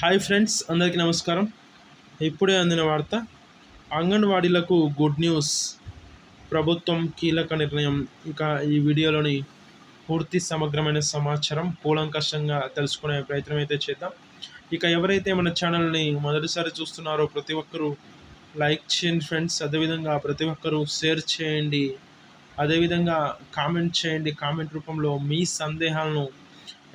Hi friends అందరికీ నమస్కారం. ఇప్పుడే అందిన వార్త అంగన్వాడీలకు గుడ్ న్యూస్ ప్రభుత్వం కీలక నిర్ణయం. ఇంకా ఈ వీడియోలోని పూర్తి సమగ్రమైన సమాచారం కూలంకషంగా తెలుసుకునే ప్రయత్నం అయితే చేద్దాం. ఇక ఎవరైతే మన ఛానల్ని మొదటిసారి చూస్తున్నారో ప్రతి ఒక్కరూ లైక్ చేయండి ఫ్రెండ్స్. అదేవిధంగా ప్రతి ఒక్కరూ షేర్ చేయండి. అదేవిధంగా కామెంట్ చేయండి. కామెంట్ రూపంలో మీ సందేహాలను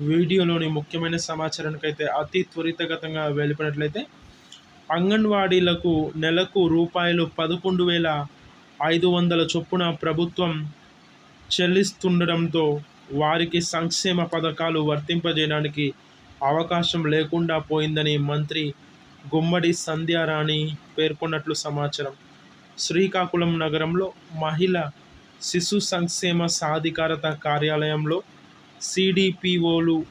వీడియోలోని ముఖ్యమైన సమాచారానికి అయితే అతి త్వరితగతంగా వెళ్ళిపోయినట్లయితే అంగన్వాడీలకు నెలకు రూపాయలు పదకొండు వేల ఐదు వందల చొప్పున ప్రభుత్వం చెల్లిస్తుండడంతో వారికి సంక్షేమ పథకాలు వర్తింపజేయడానికి అవకాశం లేకుండా పోయిందని మంత్రి గుమ్మడి సంధ్యారాణి పేర్కొన్నట్లు సమాచారం. శ్రీకాకుళం నగరంలో మహిళ శిశు సంక్షేమ సాధికారత కార్యాలయంలో సిడిపిఓలు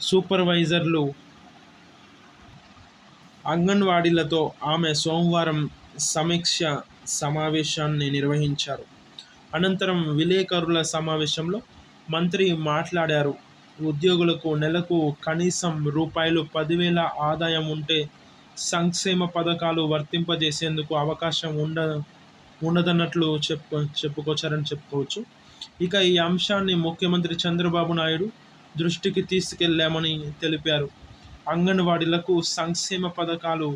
సూపర్వైజర్లు అంగన్వాడీలతో ఆమె సోమవారం సమీక్ష సమావేశాన్ని నిర్వహించారు. అనంతరం విలేకరుల సమావేశంలో మంత్రి మాట్లాడారు. ఉద్యోగులకు నెలకు కనీసం రూపాయలు పదివేల ఆదాయం ఉంటే సంక్షేమ పథకాలు వర్తింపజేసేందుకు అవకాశం ఉండ ఉండదన్నట్లు చెప్పు చెప్పుకొచ్చారని చెప్పుకోవచ్చు. ఇక ఈ అంశాన్ని ముఖ్యమంత్రి చంద్రబాబు నాయుడు దృష్టికి తీసుకెళ్ళామని తెలిపారు. అంగన్వాడీలకు సంక్షేమ పథకాలు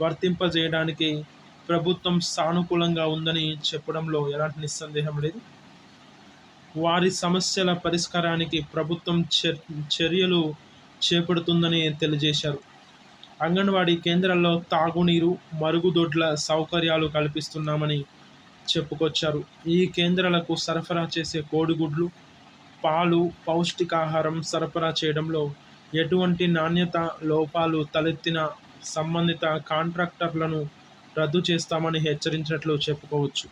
వర్తింపజేయడానికి ప్రభుత్వం సానుకూలంగా ఉందని చెప్పడంలో ఎలాంటి నిస్సందేహం లేదు. వారి సమస్యల పరిష్కారానికి ప్రభుత్వం చర్యలు చేపడుతుందని తెలియజేశారు. అంగన్వాడీ కేంద్రాల్లో తాగునీరు మరుగుదొడ్ల సౌకర్యాలు కల్పిస్తున్నామని చెప్పుకొచ్చారు. ఈ కేంద్రాలకు సరఫరా చేసే కోడిగుడ్లు పాలు పౌష్టికాహారం సరఫరా చేయడంలో ఎటువంటి నాణ్యత లోపాలు తలెత్తిన సంబంధిత కాంట్రాక్టర్లను రద్దు చేస్తామని హెచ్చరించినట్లు చెప్పుకోవచ్చు.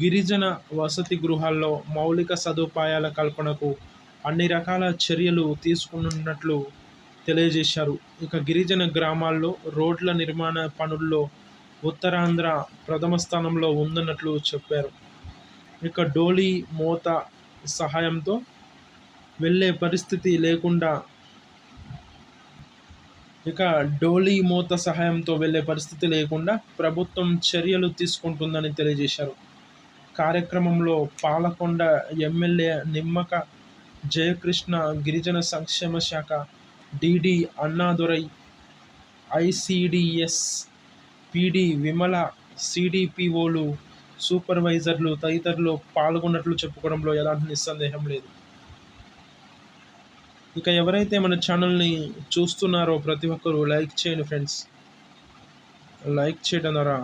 గిరిజన వసతి గృహాల్లో మౌలిక సదుపాయాల కల్పనకు అన్ని రకాల చర్యలు తీసుకున్నట్లు తెలియజేశారు. ఇక గిరిజన గ్రామాల్లో రోడ్ల నిర్మాణ పనుల్లో ఉత్తరాంధ్ర ప్రథమ స్థానంలో ఉందన్నట్లు చెప్పారు. ఇక డోలీ మోత సహాయంతో వెళ్ళే పరిస్థితి లేకుండా ఇక డోలీ మూత సహాయంతో వెళ్ళే పరిస్థితి లేకుండా ప్రభుత్వం చర్యలు తీసుకుంటుందని తెలియజేశారు. కార్యక్రమంలో పాలకొండ ఎమ్మెల్యే నిమ్మక జయకృష్ణ గిరిజన సంక్షేమ శాఖ DD Annadurai ICDS PD Vimala సిడిపిఓలు సూపర్వైజర్లు తదితరులు పాల్గొన్నట్లు చెప్పుకోవడంలో ఎలాంటి నిస్సందేహం లేదు. ఇక ఎవరైతే మన ఛానల్ని చూస్తున్నారో ప్రతి ఒక్కరూ లైక్ చేయండి ఫ్రెండ్స్. లైక్ చేయడం ద్వారా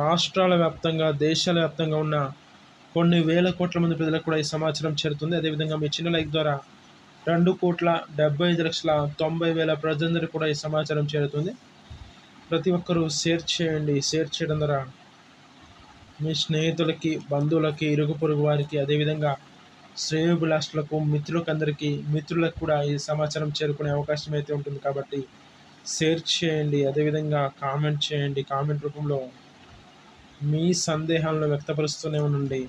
రాష్ట్రాల వ్యాప్తంగా దేశాల వ్యాప్తంగా ఉన్న కొన్ని వేల కోట్ల మంది ప్రజలకు కూడా ఈ సమాచారం చేరుతుంది. అదేవిధంగా మీ చిన్న లైక్ ద్వారా రెండు కోట్ల డెబ్బై ఐదు లక్షల తొంభై వేల ప్రజలందరికీ కూడా ఈ సమాచారం చేరుతుంది. ప్రతి ఒక్కరూ షేర్ చేయండి. షేర్ చేయడం ద్వారా మీ స్నేహితులకి బంధువులకి ఇరుగు పొరుగు వారికి అదేవిధంగా శ్రేయోభిలాషులకు మిత్రులకు అందరికీ మిత్రులకు కూడా ఈ సమాచారం చేరుకునే అవకాశం అయితే ఉంటుంది కాబట్టి షేర్ చేయండి. అదేవిధంగా కామెంట్ చేయండి. కామెంట్ రూపంలో మీ సందేహాలను వ్యక్తపరుస్తూనే ఉండండి.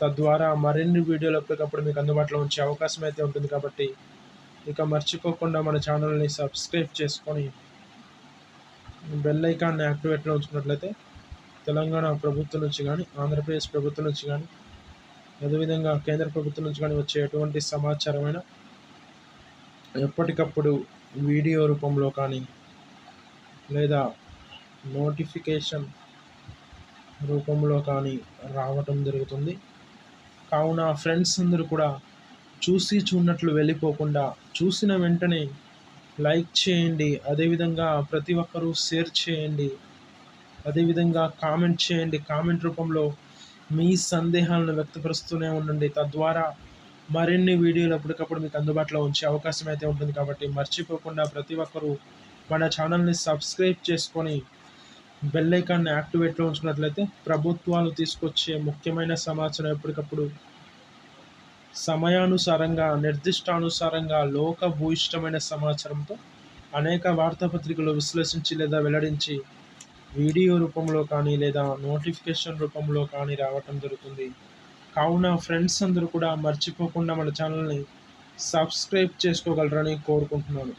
తద్వారా మరిన్ని వీడియోలు ఎప్పటికప్పుడు మీకు అందుబాటులో ఉంచే అవకాశం అయితే ఉంటుంది కాబట్టి ఇక మర్చిపోకుండా మన ఛానల్ని సబ్స్క్రైబ్ చేసుకొని బెల్ ఐకాన్ని యాక్టివేట్లో ఉంచుకున్నట్లయితే తెలంగాణ ప్రభుత్వం నుంచి కానీ ఆంధ్రప్రదేశ్ ప్రభుత్వం నుంచి కానీ అదేవిధంగా కేంద్ర ప్రభుత్వం నుంచి కానీ వచ్చే ఎటువంటి సమాచారమైన ఎప్పటికప్పుడు వీడియో రూపంలో కానీ లేదా నోటిఫికేషన్ రూపంలో కానీ రావటం జరుగుతుంది. కావున ఫ్రెండ్స్ అందరూ కూడా చూసి చూడనట్లు వెళ్ళిపోకుండా చూసిన వెంటనే లైక్ చేయండి. అదేవిధంగా ప్రతి ఒక్కరూ షేర్ చేయండి. అదేవిధంగా కామెంట్ చేయండి. కామెంట్ రూపంలో మీ సందేహాలను వ్యక్తపరుస్తూనే ఉండండి. తద్వారా మరిన్ని వీడియోలు ఎప్పటికప్పుడు మీకు అందుబాటులో ఉంచే అవకాశం అయితే ఉంటుంది కాబట్టి మర్చిపోకుండా ప్రతి ఒక్కరూ మన ఛానల్ని సబ్స్క్రైబ్ చేసుకొని బెల్ ఐకాన్ని యాక్టివేట్లో ఉంచినట్లయితే ప్రభుత్వాలు తీసుకొచ్చే ముఖ్యమైన సమాచారం ఎప్పటికప్పుడు సమయానుసారంగా నిర్దిష్టానుసారంగా లోక భూయిష్టమైన సమాచారంతో అనేక వార్తాపత్రికలు విశ్లేషించి లేదా వెల్లడించి వీడియో రూపంలో కానీ లేదా నోటిఫికేషన్ రూపంలో కానీ రావటం జరుగుతుంది. కావున ఫ్రెండ్స్ అందరూ కూడా మర్చిపోకుండా మన ఛానల్ని సబ్స్క్రైబ్ చేసుకోగలరని కోరుకుంటున్నాను.